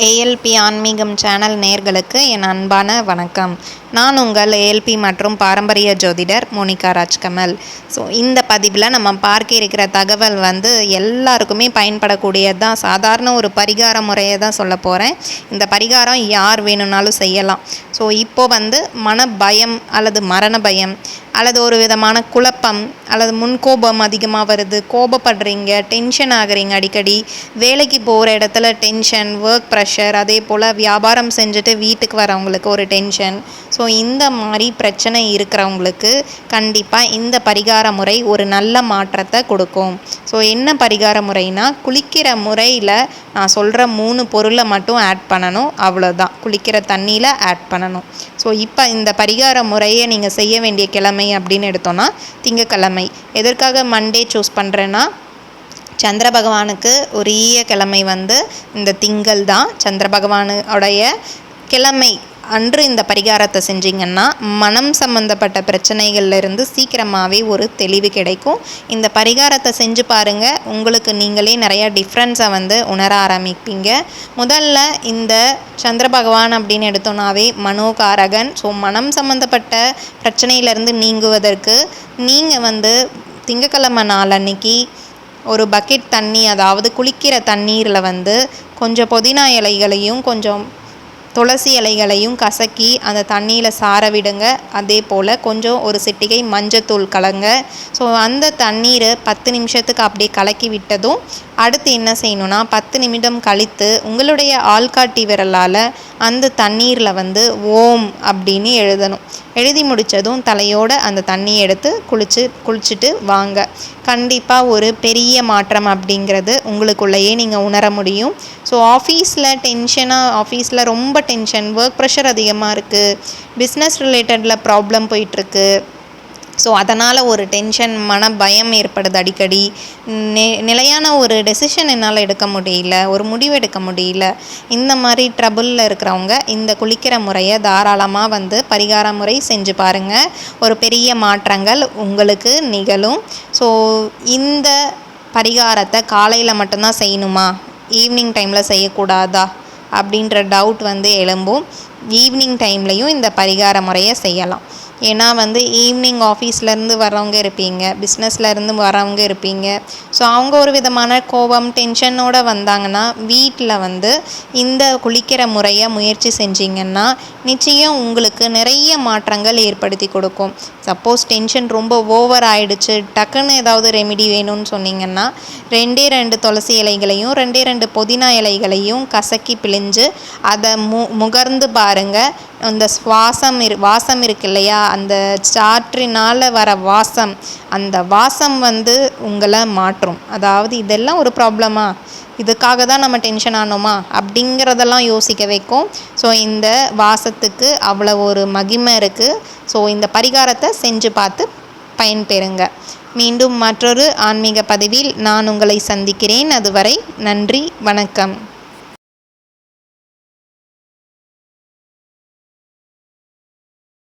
a ALP ஆன்மீகம் channel நேர்களுக்கு என் அன்பான வணக்கம். நான் உங்கள் ஏஎல்பி மற்றும் பாரம்பரிய ஜோதிடர் மோனிகா ராஜ்கமல். ஸோ இந்த பதிவில் நம்ம பார்க்க இருக்கிற தகவல் வந்து எல்லாருக்குமே பயன்படக்கூடியது தான் சாதாரண ஒரு பரிகார முறையை தான் சொல்ல போகிறேன் இந்த பரிகாரம் யார் வேணும்னாலும் செய்யலாம். ஸோ இப்போ வந்து மன பயம் அல்லது மரண பயம் அல்லது ஒரு விதமான குழப்பம் அல்லது முன்கோபம் அதிகமாக வருது. கோபப்படுறீங்க டென்ஷன் ஆகுறீங்க அடிக்கடி. வேலைக்கு போகிற இடத்துல டென்ஷன் ஒர்க் ப்ரெஷர் அதே போல் வியாபாரம் செஞ்சுட்டு வீட்டுக்கு வரவங்களுக்கு ஒரு டென்ஷன் ஸோ இந்த மாதிரி பிரச்சனை இருக்கிறவங்களுக்கு கண்டிப்பாக இந்த பரிகார முறை ஒரு நல்ல மாற்றத்தை கொடுக்கும். ஸோ என்ன பரிகார முறைனா குளிக்கிற முறையில் நான் சொல்கிற மூணு பொருளை மட்டும் ஆட் பண்ணணும். அவ்வளோதான் குளிக்கிற தண்ணியில் ஆட் பண்ணணும். ஸோ இப்போ இந்த பரிகார முறையை நீங்கள் செய்ய வேண்டிய கிழமை அப்படின்னு எடுத்தோன்னா திங்கக்கிழமை. எதற்காக மண்டே சூஸ் பண்ணுறேன்னா சந்திர பகவானுக்கு உரிய கிழமை வந்து இந்த திங்கள் தான். சந்திர பகவானுடைய கிழமை அன்று இந்த பரிகாரத்தை செஞ்சிங்கன்னா மனம் சம்மந்தப்பட்ட பிரச்சனைகள்லேருந்து சீக்கிரமாகவே ஒரு தெளிவு கிடைக்கும். இந்த பரிகாரத்தை செஞ்சு பாருங்கள் உங்களுக்கு நீங்களே நிறையா டிஃப்ரென்ஸை வந்து உணர ஆரம்பிப்பீங்க. முதல்ல இந்த சந்திர பகவான் அப்படின்னு எடுத்தோன்னாவே மனோகாரகன். ஸோ மனம் சம்மந்தப்பட்ட பிரச்சனையிலேருந்து நீங்குவதற்கு நீங்கள் வந்து திங்கக்கிழமை நாள் அன்னைக்கு ஒரு பக்கெட் தண்ணி அதாவது குளிக்கிற தண்ணீரில் வந்து கொஞ்சம் புதினா இலைகளையும் கொஞ்சம் துளசி இலைகளையும் கசக்கி அந்த தண்ணியில் சார விடுங்க. அதே போல் கொஞ்சம் ஒரு சிட்டிகை மஞ்சத்தூள் கலங்க. ஸோ அந்த தண்ணீரை பத்து நிமிஷத்துக்கு அப்படியே கலக்கி விட்டதும் அடுத்து என்ன செய்யணும்னா பத்து நிமிடம் கழித்து உங்களுடைய ஆள்காட்டி விரலால் அந்த தண்ணீரில் வந்து ஓம் அப்படின்னு எழுதணும். எழுதி முடித்ததும் தலையோடு அந்த தண்ணியை எடுத்து குளிச்சு குளிச்சுட்டு வாங்க. கண்டிப்பாக ஒரு பெரிய மாற்றம் அப்படிங்கிறது உங்களுக்குள்ளேயே நீங்கள் உணர முடியும். ஸோ ஆஃபீஸில் டென்ஷனாக ஆஃபீஸில் ரொம்ப டென்ஷன் ஒர்க் ப்ரெஷர் அதிகமாக இருக்குது பிஸ்னஸ் ரிலேட்டடில் ப்ராப்ளம் போயிட்டுருக்கு ஸோ அதனால் ஒரு டென்ஷன் மன பயம் ஏற்படுது அடிக்கடி. நெ நிலையான ஒரு டெசிஷன் என்னால் எடுக்க முடியல ஒரு முடிவு எடுக்க முடியல. இந்த மாதிரி ட்ரபுளில் இருக்கிறவங்க இந்த குளிக்கிற முறையை தாராளமாக வந்து பரிகார முறை செஞ்சு பாருங்கள் ஒரு பெரிய மாற்றங்கள் உங்களுக்கு நிகழும். ஸோ இந்த பரிகாரத்தை காலையில் மட்டும்தான் செய்யணுமா? ஈவினிங் டைமில் செய்யக்கூடாதா? அப்படின்ற டவுட் வந்து எழும்பும். ஈவினிங் டைம்லையும் இந்த பரிகார முறையை செய்யலாம். ஏன்னா வந்து ஈவினிங் ஆஃபீஸ்லேருந்து வரவங்க இருப்பீங்க பிஸ்னஸ்லேருந்து வரவங்க இருப்பீங்க. ஸோ அவங்க ஒரு விதமான கோபம் டென்ஷனோடு வந்தாங்கன்னா வீட்டில் வந்து இந்த குளிக்கிற முறையை முயற்சி செஞ்சிங்கன்னா நிச்சயம் உங்களுக்கு நிறைய மாற்றங்கள் ஏற்படுத்தி கொடுக்கும். சப்போஸ் டென்ஷன் ரொம்ப ஓவர் ஆயிடுச்சு டக்குன்னு ஏதாவது ரெமிடி வேணும்னு சொன்னீங்கன்னா ரெண்டே ரெண்டு துளசி இலைகளையும் ரெண்டே ரெண்டு புதினா இலைகளையும் கசக்கி பிழிஞ்சு அதை மு முகர்ந்து பாருங்கள் அந்த சுவாசம் இரு வாசம் இருக்கு இல்லையா அந்த சாற்றினால் வர வாசம் அந்த வாசம் வந்து உங்களை மாற்றும். அதாவது இதெல்லாம் ஒரு ப்ராப்ளமா இதுக்காக தான் நம்ம டென்ஷன் ஆனோமா? அப்படிங்கிறதெல்லாம் யோசிக்க வைக்கும். ஸோ இந்த வாசத்துக்கு அவ்வளோ ஒரு மகிமை இருக்குது ஸோ இந்த பரிகாரத்தை செஞ்சு பார்த்து பயன்பெறுங்க. மீண்டும் மற்றொரு ஆன்மீக பதிவில் நான் உங்களை சந்திக்கிறேன். அதுவரை நன்றி வணக்கம்.